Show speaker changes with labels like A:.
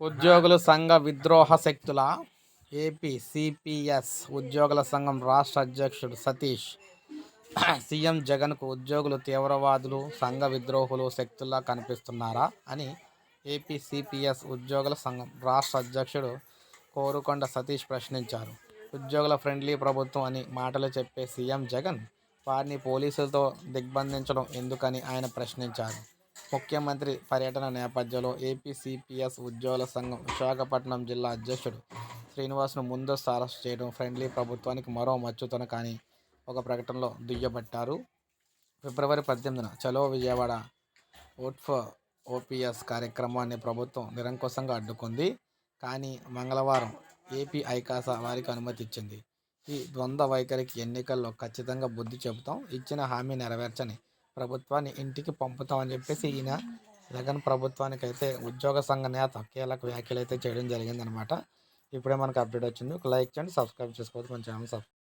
A: ఉద్యోగుల సంఘ విద్రోహ శక్తుల ఏపీ సిపిఎస్ ఉద్యోగుల సంఘం రాష్ట్ర అధ్యక్షుడు సతీష్ సీఎం జగన్కు ఉద్యోగులు తీవ్రవాదులు సంఘ విద్రోహులు శక్తుల్లా కనిపిస్తున్నారా అని ఏపీ సిపిఎస్ ఉద్యోగుల సంఘం రాష్ట్ర అధ్యక్షుడు కోరుకొండ సతీష్ ప్రశ్నించారు. ఉద్యోగుల ఫ్రెండ్లీ ప్రభుత్వం అని మాటలు చెప్పే సీఎం జగన్ వారిని పోలీసులతో దిగ్బంధించడం ఎందుకని ఆయన ప్రశ్నించారు. ముఖ్యమంత్రి పర్యటన నేపథ్యంలో ఏపీసీపీఎస్ ఉద్యోగుల సంఘం విశాఖపట్నం జిల్లా అధ్యక్షుడు శ్రీనివాస్ను ముందస్తు అరెస్ట్ చేయడం ఫ్రెండ్లీ ప్రభుత్వానికి మరో మచ్చుతన కానీ ఒక ప్రకటనలో దుయ్యబట్టారు. ఫిబ్రవరి పద్దెనిమిదిన చలో విజయవాడ ఓట్ ఫర్ ఓపీఎస్ కార్యక్రమాన్ని ప్రభుత్వం నిరంకుశంగా అడ్డుకుంది. కానీ మంగళవారం ఏపీ ఐకాస వారికి అనుమతి ఇచ్చింది ఈ ద్వంద్వ వైఖరికి ఎన్నికల్లో ఖచ్చితంగా బుద్ధి చెబుతాం. ఇచ్చిన హామీ నెరవేర్చని ప్రభుత్వాన్ని ఇంటికి పంపుతామని చెప్పేసి ఈయన జగన్ ప్రభుత్వానికి అయితే ఉద్యోగ సంఘ నేత కీలక వ్యాఖ్యలు అయితే చేయడం జరిగిందనమాట. ఇప్పుడే మనకు అప్డేట్ వచ్చింది. ఒక లైక్ చేయండి సబ్స్క్రైబ్ చేసుకోవచ్చు కొంచెం సబ్స్క్రైబ్